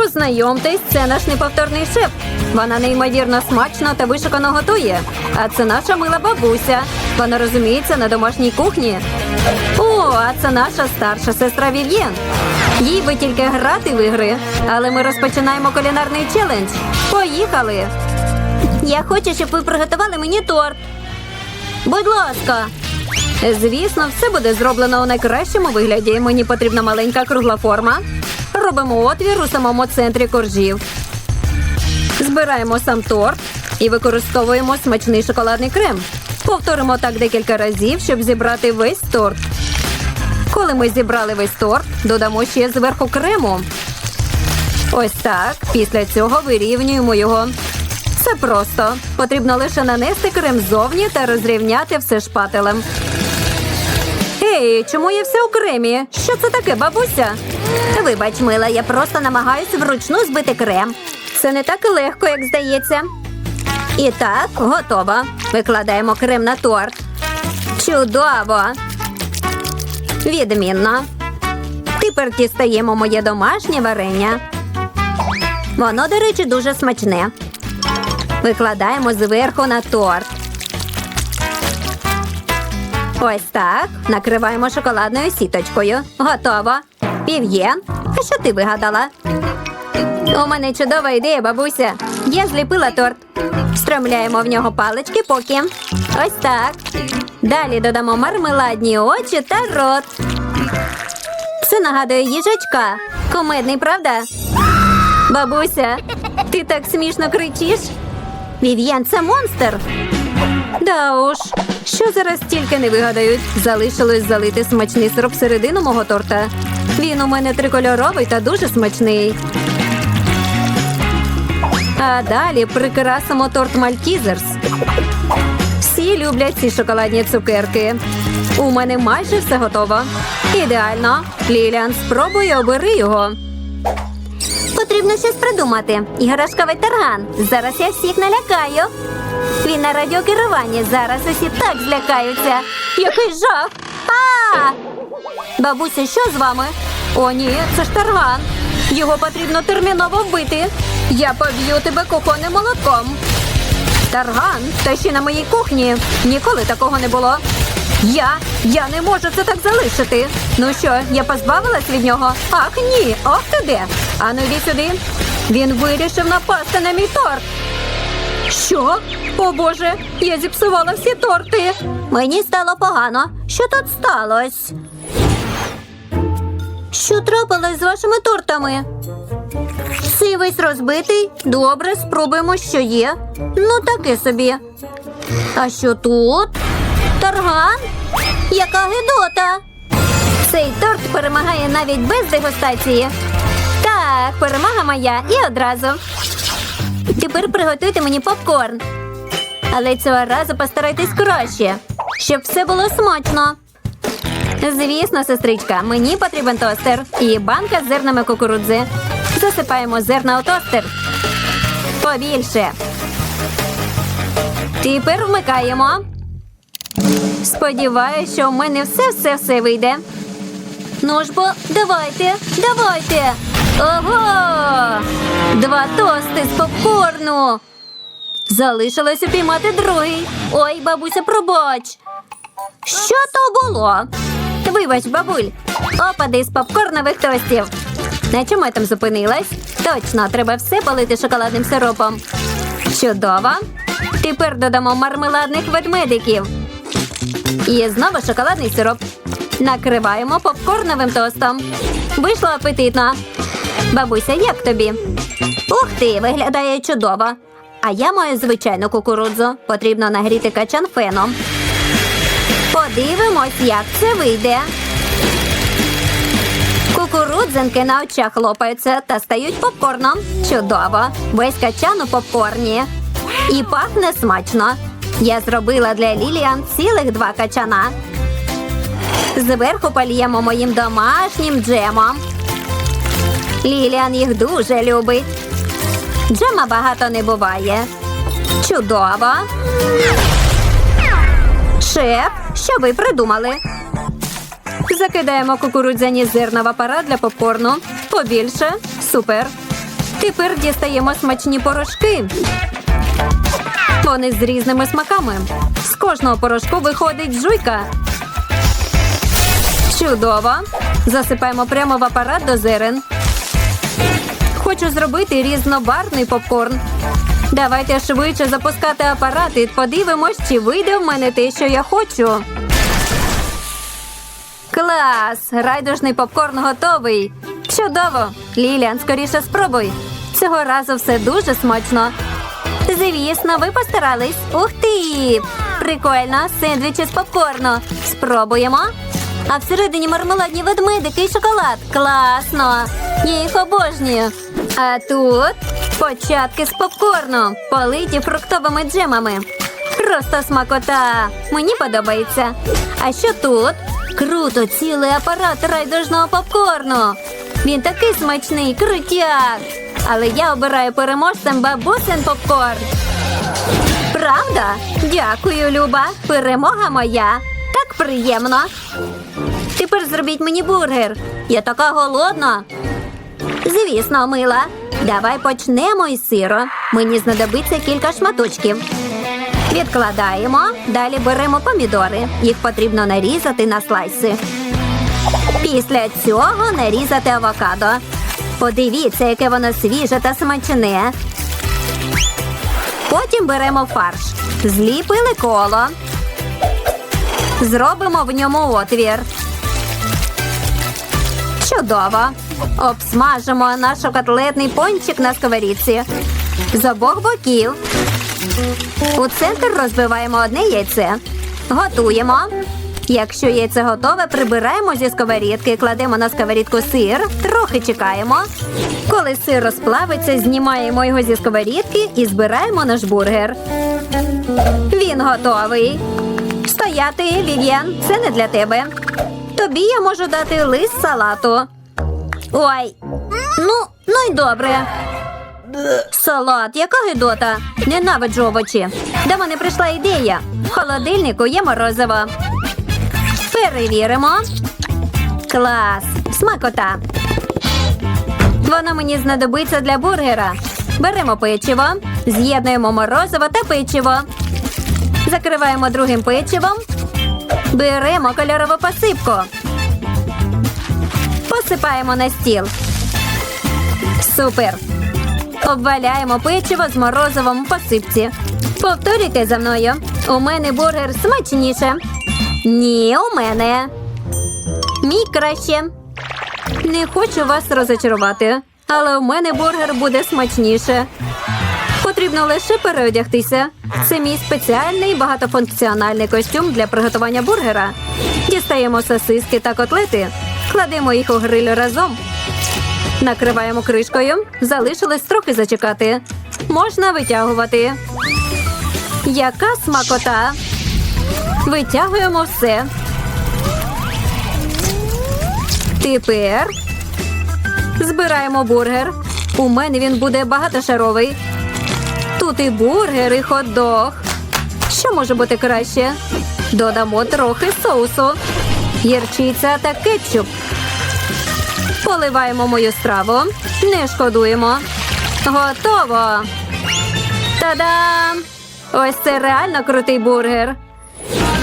Познайомтесь, це наш неповторний шеф. Вона неймовірно смачно та вишукано готує. А це наша мила бабуся. Вона розуміється на домашній кухні. О, а це наша старша сестра Вів'єн. Їй би тільки грати в ігри. Але ми розпочинаємо кулінарний челендж. Поїхали! Я хочу, щоб ви приготували мені торт. Будь ласка. Звісно, все буде зроблено у найкращому вигляді. Мені потрібна маленька кругла форма. Робимо отвір у самому центрі коржів. Збираємо сам торт і використовуємо смачний шоколадний крем. Повторимо так декілька разів, щоб зібрати весь торт. Коли ми зібрали весь торт, додамо ще зверху крему. Ось так. Після цього вирівнюємо його. Все просто. Потрібно лише нанести крем ззовні та розрівняти все шпателем. Ей, чому я все у кремі? Що це таке, бабуся? Вибач, мила, я просто намагаюся вручну збити крем. Це не так легко, як здається. І так, готово. Викладаємо крем на торт. Чудово! Відмінно. Тепер дістаємо моє домашнє варення. Воно, до речі, дуже смачне. Викладаємо зверху на торт. Ось так. Накриваємо шоколадною сіточкою. Готово. Пів'єн. А що ти вигадала? У мене чудова ідея, бабуся. Я зліпила торт. Встромляємо в нього палички поки. Ось так. Далі додамо мармеладні очі та рот. Це нагадує їжачка. Комедний, правда? Бабуся, ти так смішно кричиш. Вів'ян, це монстр. Да уж, що зараз тільки не вигадають. Залишилось залити смачний сироп всередину мого торта. Він у мене трикольоровий та дуже смачний. А далі прикрасимо торт Малькізерс. Всі люблять ці шоколадні цукерки. У мене майже все готово. Ідеально. Ліліан, спробуй обери його. Потрібно щось придумати. Іграшковий тарган. Зараз я всіх налякаю. Він на радіокеруванні. Зараз усі так злякаються. Який жах! А! Бабуся, що з вами? О, ні, це ж тарган. Його потрібно терміново вбити. Я поб'ю тебе кухонним молотком. Тарган, та ще на моїй кухні. Ніколи такого не було. Я, я не можу це так залишити. Ну що, я позбавилась від нього? Ах, ні, ох ти де. Ану, йди сюди. Він вирішив напасти на мій торт. Що? О Боже, я зіпсувала всі торти. Мені стало погано. Що тут сталося? Що трапилось з вашими тортами? Весь розбитий. Добре, спробуємо, що є. Ну, таке собі. А що тут? Тарган? Яка гидота? Цей торт перемагає навіть без дегустації. Так, перемога моя і одразу. Тепер приготуйте мені попкорн. Але цього разу постарайтесь краще, щоб все було смачно. Звісно, сестричка, мені потрібен тостер і банка з зернами кукурудзи. Засипаємо зерна у тостер. Побільше. Тепер вмикаємо. Сподіваюсь, що в мене все-все-все вийде. Ну ж бо, давайте, давайте. Ого! Два тости з попкорну. Залишилось упіймати другий. Ой, бабуся, пробач. Що то було? Вибач, бабуль. Опади з попкорнових тостів. На чому я там зупинилась? Точно, треба все полити шоколадним сиропом. Чудово. Тепер додамо мармеладних ведмедиків. І знову шоколадний сироп. Накриваємо попкорновим тостом. Вийшло апетитно. Бабуся, як тобі? Ух ти, виглядає чудово. А я маю звичайну кукурудзу. Потрібно нагріти качан феном. Подивимось, як це вийде. Кукурудзинки на очах лопаються та стають попкорном. Чудово! Весь качан у попкорні. І пахне смачно. Я зробила для Ліліан цілих два качана. Зверху польємо моїм домашнім джемом. Ліліан їх дуже любить. Джема багато не буває. Чудово. Шеф, що ви придумали? Закидаємо кукурудзяні зерна в апарат для попкорну. Побільше. Супер. Тепер дістаємо смачні порошки. Вони з різними смаками. З кожного порошку виходить жуйка. Чудово. Засипаємо прямо в апарат до зерен. Хочу зробити різнобарвний попкорн. Давайте швидше запускати апарат і подивимось, чи вийде в мене те, що я хочу. Клас! Райдужний попкорн готовий. Чудово! Ліліан, скоріше спробуй. Цього разу все дуже смачно. Звісно, ви постарались. Ух ти! Прикольно, сендвічі з попкорну. Спробуємо. А всередині мармеладні ведмедики і шоколад. Класно! Я їх обожнюю. А тут початки з попкорну, политі фруктовими джемами. Просто смакота. Мені подобається. А що тут? Круто, цілий апарат райдужного попкорну. Він такий смачний, крутяк. Але я обираю переможцем бабусин попкорн. Правда? Дякую, Люба. Перемога моя. Так приємно. Тепер зробіть мені бургер. Я така голодна. Звісно, мила. Давай почнемо із сиру. Мені знадобиться кілька шматочків. Відкладаємо. Далі беремо помідори. Їх потрібно нарізати на слайси. Після цього нарізати авокадо. Подивіться, яке воно свіже та смачне. Потім беремо фарш. Зліпили коло. Зробимо в ньому отвір. Чудово. Обсмажимо наш котлетний пончик на сковорідці. З обох боків. У центр розбиваємо одне яйце. Готуємо. Якщо яйце готове, прибираємо зі сковорідки, кладемо на сковорідку сир, трохи чекаємо. Коли сир розплавиться, знімаємо його зі сковорідки і збираємо наш бургер. Він готовий. Стояти, Вів'єн, це не для тебе. Тобі я можу дати лист салату. Ой. Ну, ну й добре. Салат, яка гидота? Ненавиджу овочі. До мене прийшла ідея. В холодильнику є морозиво. Перевіримо. Клас. Смакота. Воно мені знадобиться для бургера. Беремо печиво, з'єднуємо морозиво та печиво. Закриваємо другим печивом. Беремо кольорову посипку. Посипаємо на стіл. Супер. Обваляємо печиво з морозивом посипці. Повторюйте за мною. У мене бургер смачніше. Ні, у мене. Мій краще. Не хочу вас розочарувати, але у мене бургер буде смачніше. Потрібно лише переодягтися. Це мій спеціальний багатофункціональний костюм для приготування бургера. Дістаємо сосиски та котлети, кладемо їх у гриль разом. Накриваємо кришкою. Залишилось трохи зачекати. Можна витягувати. Яка смакота! Витягуємо все. Тепер збираємо бургер. У мене він буде багатошаровий. Тут і бургер, і хот-дог. Що може бути краще? Додамо трохи соусу, гірчиця та кетчуп. Поливаємо мою страву. Не шкодуємо. Готово. Та-дам! Ось це реально крутий бургер.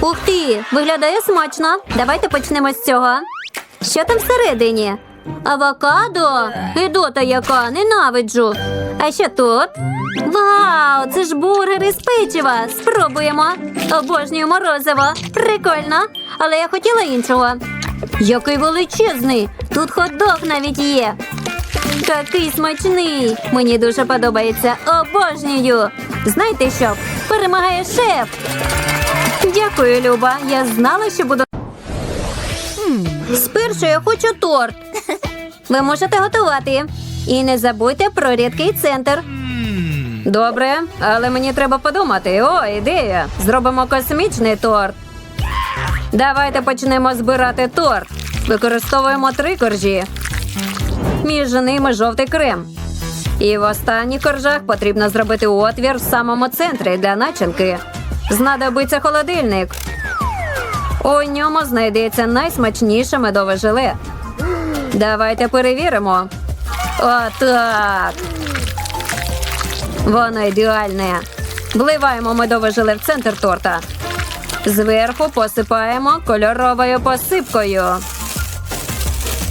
Ух ти! Виглядає смачно. Давайте почнемо з цього. Що там всередині? Авокадо? Гидота яка, ненавиджу. А що тут? Вау, це ж бургер із печива. Спробуємо. Обожнюю морозиво. Прикольно. Але я хотіла іншого. Який величезний! Тут хот-дог навіть є. Такий смачний! Мені дуже подобається. Обожнюю! Знаєте що? Перемагає шеф! Дякую, Люба. Я знала, що буду. Спершу я хочу торт. Ви можете готувати. І не забудьте про рідкий центр. Добре, але мені треба подумати. О, ідея. Зробимо космічний торт. Давайте почнемо збирати торт. Використовуємо три коржі. Між ними жовтий крем. І в останніх коржах потрібно зробити отвір в самому центрі для начинки. Знадобиться холодильник. У ньому знайдеться найсмачніше медове желе. Давайте перевіримо. Отак. Воно ідеальне. Вливаємо медове желе в центр торта. Зверху посипаємо кольоровою посипкою.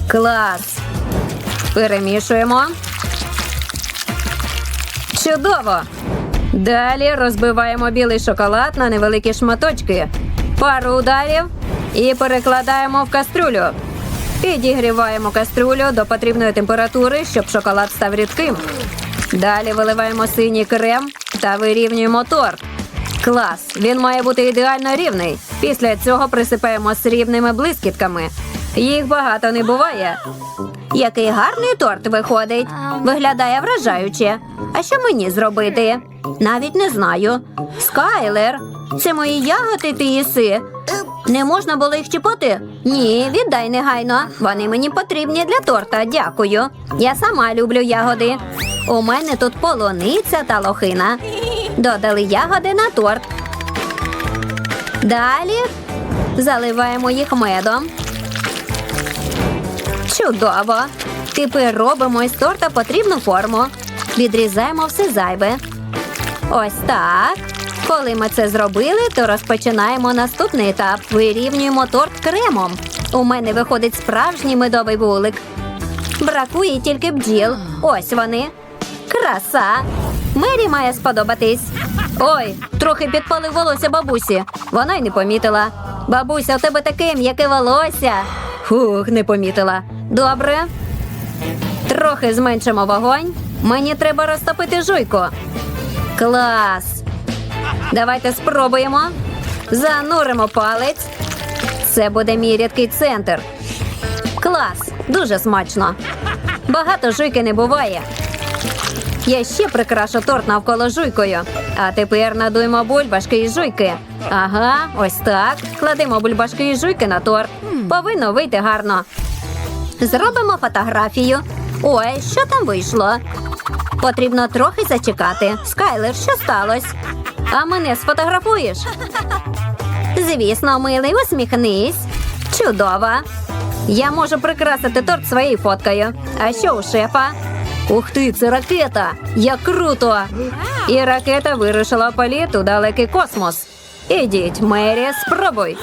Клас. Перемішуємо. Чудово! Далі розбиваємо білий шоколад на невеликі шматочки, пару ударів і перекладаємо в кастрюлю. Підігріваємо кастрюлю до потрібної температури, щоб шоколад став рідким. Далі виливаємо синій крем та вирівнюємо торт. Клас! Він має бути ідеально рівний. Після цього присипаємо срібними блискітками. Їх багато не буває. Який гарний торт виходить. Виглядає вражаюче. А що мені зробити? Навіть не знаю. Скайлер, це мої ягоди ти їси. Не можна було їх чіпати? Ні, віддай негайно. Вони мені потрібні для торта. Дякую. Я сама люблю ягоди. У мене тут полуниця та лохина. Додали ягоди на торт. Далі заливаємо їх медом. Чудово! Тепер робимо із торта потрібну форму. Відрізаємо все зайве. Ось так. Коли ми це зробили, то розпочинаємо наступний етап. Вирівнюємо торт кремом. У мене виходить справжній медовий вулик. Бракує тільки бджіл. Ось вони. Краса. Мері має сподобатись. Ой, трохи підпалив волосся бабусі. Вона й не помітила. Бабуся, у тебе таке м'яке волосся. Фух, не помітила. Добре. Трохи зменшимо вогонь. Мені треба розтопити жуйку. Клас. Давайте спробуємо. Зануримо палець. Це буде мій рідкий центр. Клас, дуже смачно. Багато жуйки не буває. Я ще прикрашу торт навколо жуйкою. А тепер надуємо бульбашки і жуйки. Ага, ось так. Кладемо бульбашки і жуйки на торт. Повинно вийти гарно. Зробимо фотографію. Ой, що там вийшло? Потрібно трохи зачекати. Скайлер, що сталося? А мене сфотографуєш? Звісно, милий, усміхнись. Чудово. Я можу прикрасити торт своєю фоткою. А що у шефа? Ух ти, це ракета! Як круто! І ракета вирушила політ у далекий космос. Ідіть, Мері, спробуй.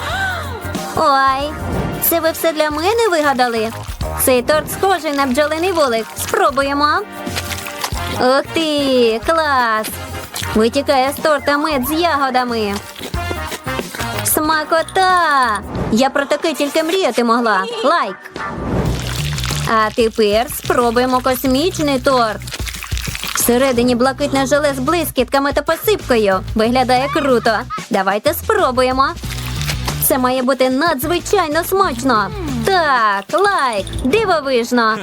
Ой, це ви все для мене вигадали? Цей торт схожий на бджолиний вулик. Спробуємо. Ух ти, клас! Витікає з торта мед з ягодами. Смакота! Я про таке тільки мріяти могла. Лайк. А тепер спробуємо космічний торт. Всередині блакитне желе з блискітками та посипкою. Виглядає круто. Давайте спробуємо. Це має бути надзвичайно смачно. Так, лайк, дивовижно.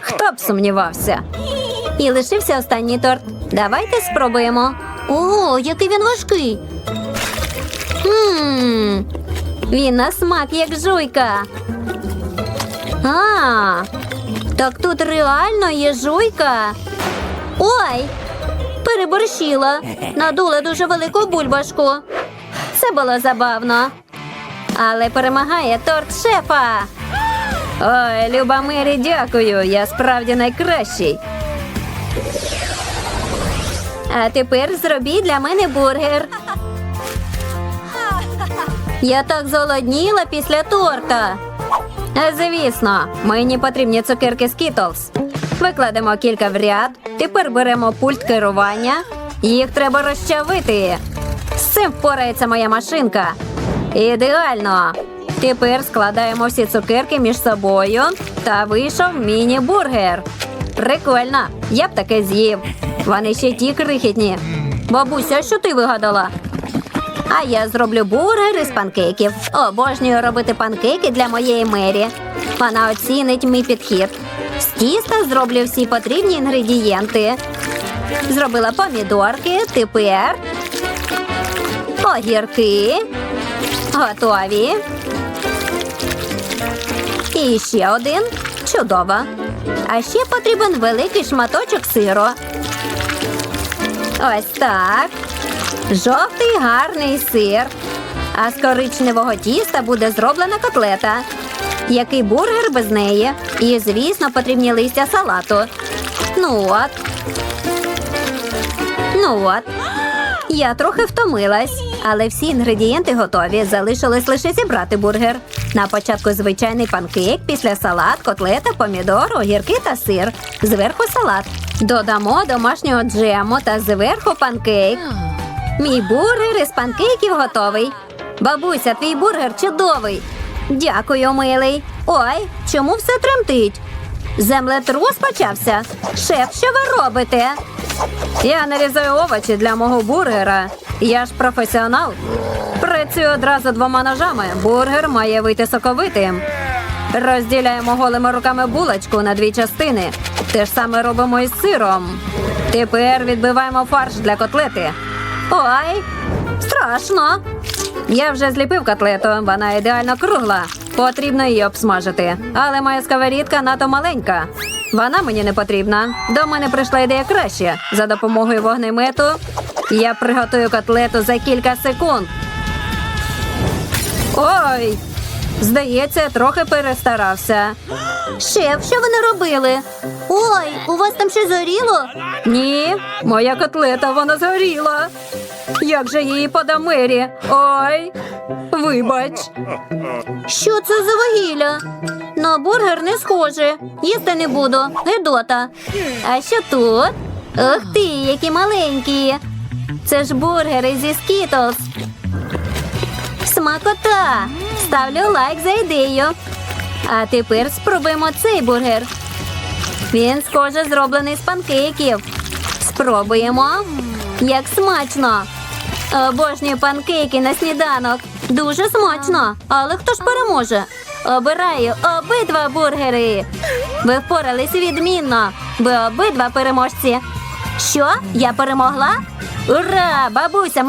Хто б сумнівався? І лишився останній торт. Давайте спробуємо. О, який він важкий. Ммм, він на смак, як жуйка. А, так тут реально є жуйка. Ой, переборщила. Надула дуже велику бульбашку. Це було забавно. Але перемагає торт шефа. Ой, Люба Мері, дякую. Я справді найкращий. А тепер зробіть для мене бургер. Я так зголодніла після торта. Звісно, мені потрібні цукерки Skittles. Викладемо кілька в ряд. Тепер беремо пульт керування. Їх треба розчавити. З цим впорається моя машинка. Ідеально. Тепер складаємо всі цукерки між собою та вийшов міні-бургер. Прикольно, я б таке з'їв. Вони ще ті крихітні. Бабуся, що ти вигадала? А я зроблю бургер із панкейків. Обожнюю робити панкейки для моєї мері. Вона оцінить мій підхід. З тіста зроблю всі потрібні інгредієнти. Зробила помідорки, тепер огірки. Готові. І ще один. Чудово. А ще потрібен великий шматочок сиру. Ось так. Жовтий гарний сир. А з коричневого тіста буде зроблена котлета. Який бургер без неї? І, звісно, потрібні листя салату. Ну от. Ну от. Я трохи втомилась, але всі інгредієнти готові. Залишилось лише зібрати бургер. На початку звичайний панкейк, після салат, котлета, помідор, огірки та сир. Зверху салат. Додамо домашнього джему та зверху панкейк. Мій бургер із панкейків готовий. Бабуся, твій бургер чудовий. Дякую, милий. Ой, чому все тремтить? Землетрус почався. Шеф, що ви робите? Я нарізаю овочі для мого бургера. Я ж професіонал. Працюю одразу двома ножами. Бургер має вийти соковитим. Розділяємо голими руками булочку на дві частини. Те ж саме робимо із сиром. Тепер відбиваємо фарш для котлети. Ой, страшно. Я вже зліпив котлету, вона ідеально кругла. Потрібно її обсмажити. Але моя сковорідка надто маленька. Вона мені не потрібна. До мене прийшла ідея краще. За допомогою вогнемету я приготую котлету за кілька секунд. Ой! Здається, трохи перестарався. Шеф, що ви наробили? Ой, у вас там щось горіло? Ні, моя котлета вона згоріла. Як же її подам Мері? Ой, вибач. Що це за вугілля? На бургер не схоже. Їсти не буду. Гедота. А що тут? Ух ти, які маленькі. Це ж бургери зі Скітлз. Смакота! Ставлю лайк за ідею. А тепер спробуємо цей бургер. Він, схоже, зроблений з панкейків. Спробуємо. Як смачно! Обожнюю панкейки на сніданок. Дуже смачно. Але хто ж переможе? Обираю обидва бургери. Ви впорались відмінно. Ви обидва переможці. Що? Я перемогла? Ура! Бабуся, ми